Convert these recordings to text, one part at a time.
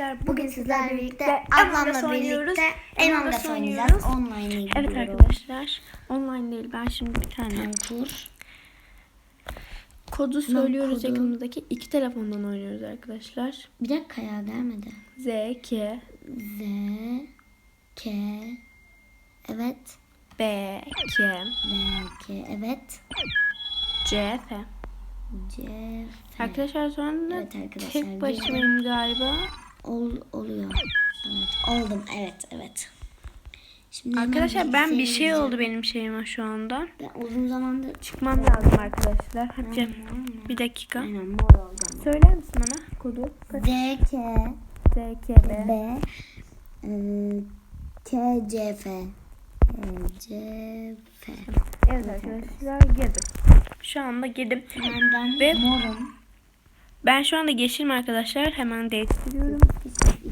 arkadaşlar. Bugün sizlerle birlikte ablamla oynuyoruz. oynuyoruz. oynayacağız. Online'a Evet gidiyorum. arkadaşlar. Online değil. Ben şimdi bir tane Parkur. kodu söylüyoruz kodu. yakınımızdaki iki telefondan oynuyoruz arkadaşlar. Bir dakika ya gelmedi. Z, K, Z, K, evet. B, K, B, K, evet. C, F. C, F. Arkadaşlar sonra Evet arkadaşlar, tek başımayım galiba. Ol, oluyor. Evet oldum. Evet evet. Şimdi Arkadaşlar ben bir şey oldu benim şeyime şu anda. Ben uzun zamandır Çıkmam lazım arkadaşlar. Hadi bir dakika. Aynen mor. Söyler misin bana kodu? Z, K, Z, K, B. B, e, K, C, F. K, C, F. Evet arkadaşlar girdim. Şu anda girdim. Ben, ben Ve- morum. Ben şu anda yeşilim arkadaşlar. Hemen değiştiriyorum.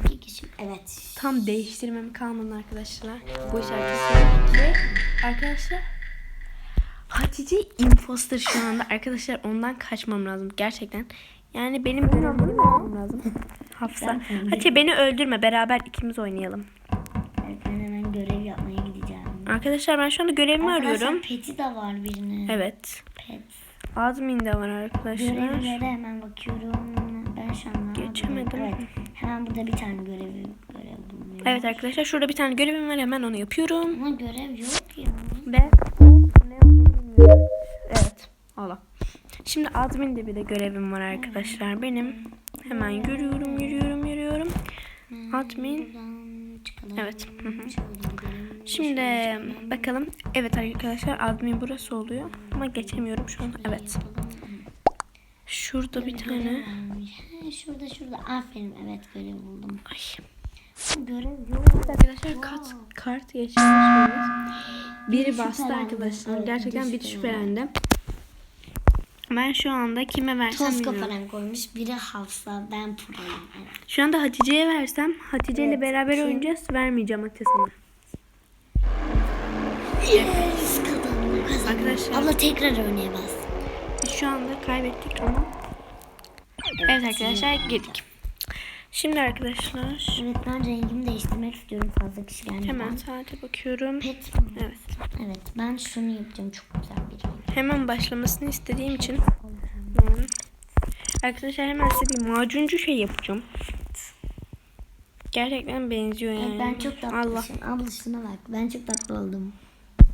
İki kişi. Evet. Tam değiştirmem kalmadı arkadaşlar. Bu iş arkadaşlar. Ve arkadaşlar Hatice imposter şu anda. Arkadaşlar ondan kaçmam lazım gerçekten. Yani benim görevimi yapmam lazım. Hafsa. Hatice beni öldürme. Beraber ikimiz oynayalım. Evet ben hemen görev yapmaya gideceğim. Arkadaşlar ben şu anda görevimi arıyorum. Peti de var birine. Evet. Pet. Admin de var arkadaşlar. Görevlere hemen bakıyorum. Ben şu an Geçemedim. Evet. Hemen burada bir tane görevi görev bulunuyor. Evet arkadaşlar şurada bir tane görevim var. Hemen onu yapıyorum. Ama görev yok ya. Ve ne olduğunu. Evet. Allah. Şimdi adminde bir de görevim var arkadaşlar benim. Hemen yürüyorum, yürüyorum, yürüyorum. Admin. Buradan çıkalım. Evet. Hı hı. Şimdi bakalım. Evet arkadaşlar admin burası oluyor. Ama geçemiyorum şu an. Evet. Şurada bir tane. Ha, şurada şurada. Aferin. Evet görev buldum. Ay. Görev yok. Arkadaşlar kart, kart geçmişsiniz. Biri bastı arkadaşlar. Gerçekten biri bir şüphelendi. Ben şu anda kime versem Toz kafadan koymuş. Biri Hafsa. Ben Pura'yım. Evet. Şu anda Hatice'ye versem Hatice ile beraber oynayacağız. Vermeyeceğim Hatice sana. Yes. Arkadaşlar Abla tekrar örneğe bas. biz şu anda kaybettik ama. Evet arkadaşlar girdik. Şimdi arkadaşlar Evet ben rengimi değiştirmek istiyorum fazla kişi gelmeden. hemen saate bakıyorum. Pet mi? Evet. Evet ben şunu yapacağım çok güzel bir renk. Hemen başlamasını istediğim için. Hı. Arkadaşlar hemen size bir macuncu şey yapacağım. Gerçekten benziyor yani. Evet, ben çok Allah. tatlısın. Abla şuna bak ben çok tatlı oldum.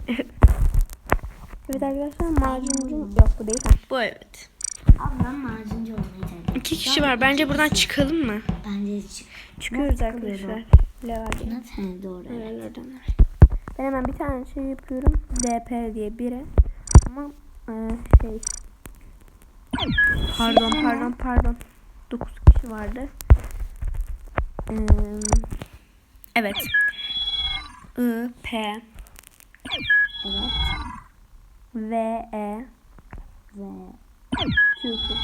Evet arkadaşlar macuncu yok bu değil. Bu evet. Ablam macuncu olmayı tercih ediyor. İki kişi var. Bence buradan çıkalım mı? Bence çık. Çıkıyoruz arkadaşlar. Level'den. Nasıl? Doğru. evet. Ben hemen bir tane şey yapıyorum. DP diye biri. Ama e, şey. Pardon pardon pardon. 9 kişi vardı. Ee, evet. I, P, Evet. V, E, Ve Q, Q.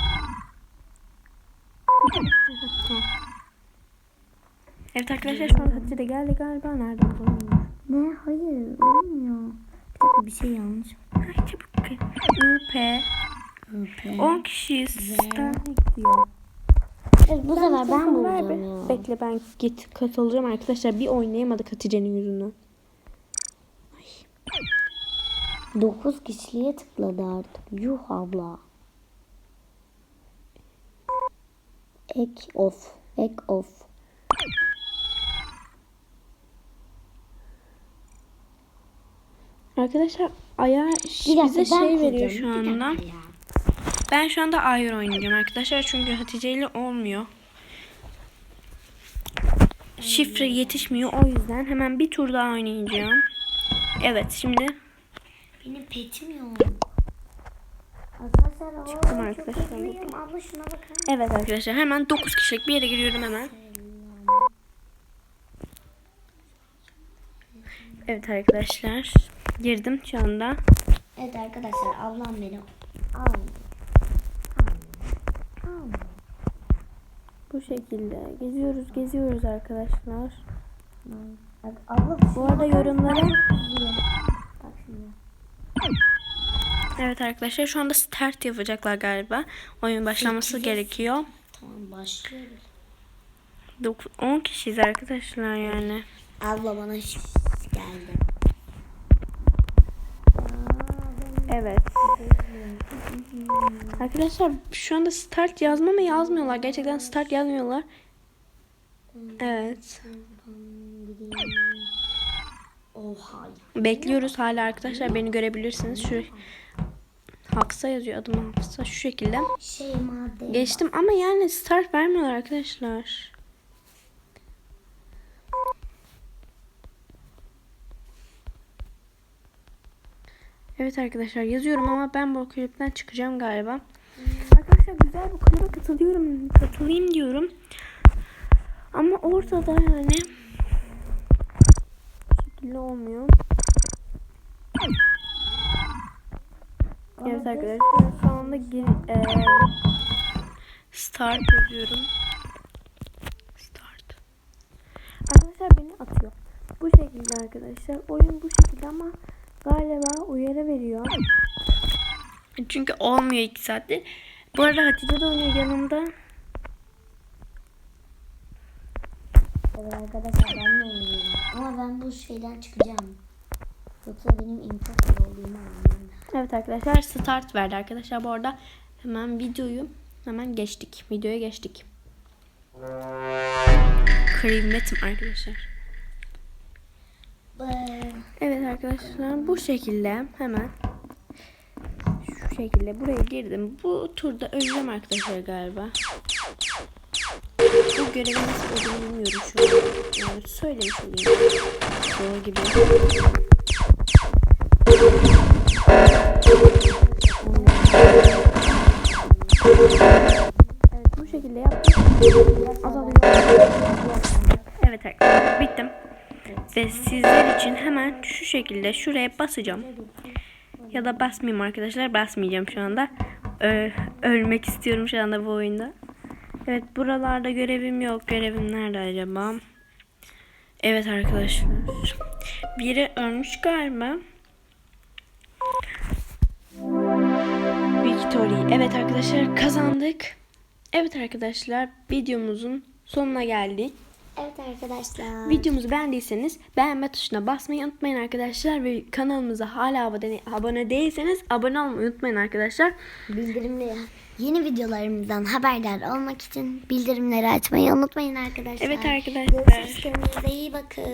Evet arkadaşlar şu an Hatice de geldi galiba. Nerede bilmiyorum. ne? Hayır olmuyor. Bir dakika bir şey yanlış. Ay çabuk. I, P, Öpe. 10 kişiyiz. Star gidiyor. Evet, bu sefer ben bulacağım ya. Bekle ben git katılacağım arkadaşlar. Bir oynayamadık Hatice'nin yüzünden. 9 kişiye tıkladı artık. Yuh abla. Ek off. Ek off. Arkadaşlar aya Bir dakika, bize şey veriyor şu anda. Ben şu anda Ayur oynayacağım arkadaşlar. Çünkü Hatice ile olmuyor. Şifre yetişmiyor. O yüzden hemen bir tur daha oynayacağım. Evet şimdi Benim petim yok. Arkadaşlar Çıktım o, arkadaşlar. Çok üzülüyorum. Abla şuna bakın. evet arkadaşlar hemen 9 kişilik bir yere giriyorum hemen. Evet arkadaşlar girdim şu anda. Evet arkadaşlar ablam beni aldı. Bu şekilde geziyoruz geziyoruz arkadaşlar. Abla Bu arada yorumlara Bak şimdi. Evet arkadaşlar şu anda start yapacaklar galiba. Oyun başlaması gerekiyor. Tamam başlıyoruz. Dokuz- 10 kişiyiz arkadaşlar yani. Abla bana geldi. Evet. Arkadaşlar şu anda start yazma mı yazmıyorlar. Gerçekten start yazmıyorlar. Evet. Oha. Bekliyoruz hala arkadaşlar. Beni görebilirsiniz. Şu Hafsa yazıyor adım Hafsa. Şu şekilde. Şey madde. Geçtim ama yani start vermiyorlar arkadaşlar. Evet arkadaşlar yazıyorum ama ben bu kulüpten çıkacağım galiba. Arkadaşlar güzel bu kulübe katılıyorum. Katılayım diyorum. Ama ortada yani şekilde olmuyor. Evet arkadaşlar şu anda gir, eee, start yazıyorum. Start. Arkadaşlar beni atıyor. Bu şekilde arkadaşlar. Oyun bu şekilde ama galiba uyarı veriyor. Çünkü olmuyor 2 saattir. Bu arada Hatice de oynuyor yanımda. Evet arkadaşlar ben de oynuyorum. Ama ben bu şeyden çıkacağım. Yoksa benim imposter olduğumu anlarım. Evet arkadaşlar start verdi arkadaşlar. Bu arada hemen videoyu hemen geçtik. Videoya geçtik. Kıymetim arkadaşlar. Ee, Evet arkadaşlar bu şekilde hemen şu şekilde buraya girdim. Bu turda öleceğim arkadaşlar galiba. Bu görevin nasıl olduğunu bilmiyorum şu an. Yani söylemiş olayım. Zor gibi. Evet bu şekilde yaptım. Azalıyor. Evet arkadaşlar bittim. Ve sizler için hemen şu şekilde şuraya basacağım. Ya da basmayayım arkadaşlar. Basmayacağım şu anda. Ö- ölmek istiyorum şu anda bu oyunda. Evet buralarda görevim yok. Görevim nerede acaba? Evet arkadaşlar. Biri ölmüş galiba. Victory. Evet arkadaşlar kazandık. Evet arkadaşlar videomuzun sonuna geldik. evet arkadaşlar. Videomuzu beğendiyseniz beğenme tuşuna basmayı unutmayın arkadaşlar ve kanalımıza hala abone, abone değilseniz abone olmayı unutmayın arkadaşlar. Bildirimleri yeni videolarımızdan haberdar olmak için bildirimleri açmayı unutmayın arkadaşlar. Evet arkadaşlar. Görüşürüz. Kendinize iyi bakın.